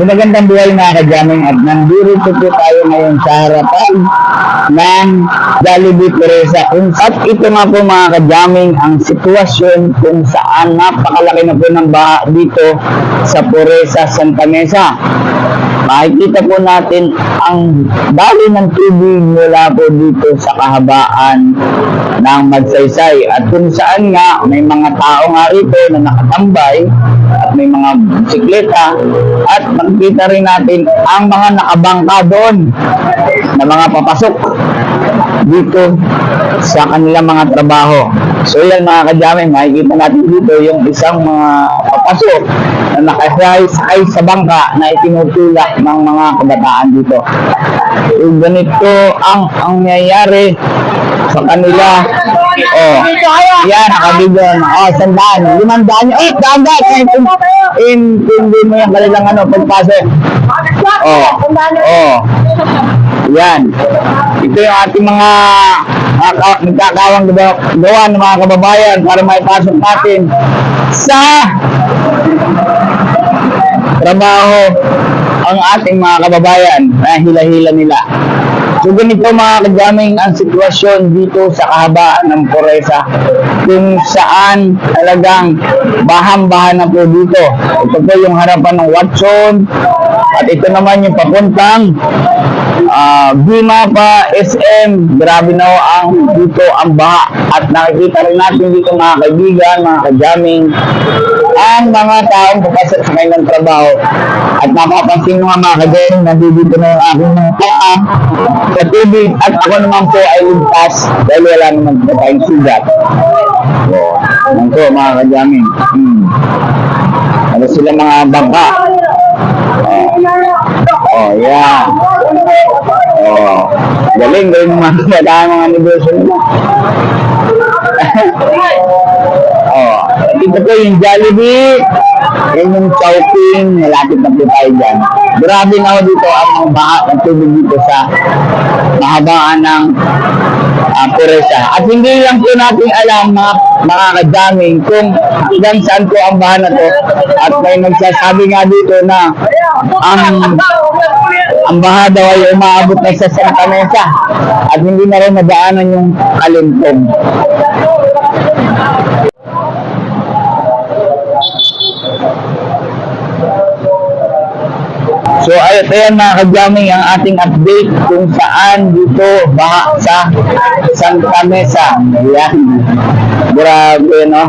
So magandang buhay mga kadyaming at nandito po tayo ngayon sa harapan ng Jollibee Teresa. Kung at ito nga po mga kadyaming ang sitwasyon kung saan napakalaki na po ng baha dito sa Puresa, Santa Mesa. Makikita po natin ang dali ng tubig mula po dito sa kahabaan ng Magsaysay. At kung saan nga may mga tao nga rito na nakatambay at may mga bisikleta. At makikita rin natin ang mga nakabangka doon na mga papasok dito sa kanilang mga trabaho. So yan mga kadyamay, makikita natin dito yung isang mga papasok na nakasay sakay sa bangka na itinutulak ng mga kabataan dito. So ganito ang ang nangyayari sa kanila. Oh, yan, nakabidyo. Oh, sandaan. Limandaan. Oh, dagat. In, hindi mo yung kanilang ano, pagpasok. Oh, oh. Yan. Ito yung ating mga mga ka- nagkakawang gawa ng mga kababayan para maipasok natin sa trabaho ang ating mga kababayan na hila-hila nila. So ganito mga kadyaming ang sitwasyon dito sa kahabaan ng Poresa kung saan talagang bahang-baha na po dito. Ito po yung harapan ng Watson at ito naman yung papuntang Ah, Bima pa, SM, grabe na ang dito ang baha. At nakikita rin natin dito mga kaibigan, mga kajaming, ang mga taong papasok sa kanilang trabaho. At napapansin mo nga mga kajaming, nandito na yung aking mga paa sa tubig. At ako naman po ay ligtas dahil wala naman po tayong sugat. So, yan po mga kajaming. Hmm. Ano sila mga bangka? Oh, yeah. Oh, galing, galing mga mga negosyo nila. dito po yung Jollibee, yan yung Chowking, malapit na po tayo dyan. Grabe na ho dito ang mga baha ng tubig dito sa mahabaan ng uh, Puresa. At hindi lang po natin alam mga mga kadaming kung hanggang saan po ang baha na to. At may nagsasabi nga dito na ang ang baha daw ay umaabot na sa Santa Mesa at hindi na rin nadaanan yung kalimpong. So ayun, ayan mga kadyaming ang ating update kung saan dito baha sa Santa Mesa. Yan. Grabe no.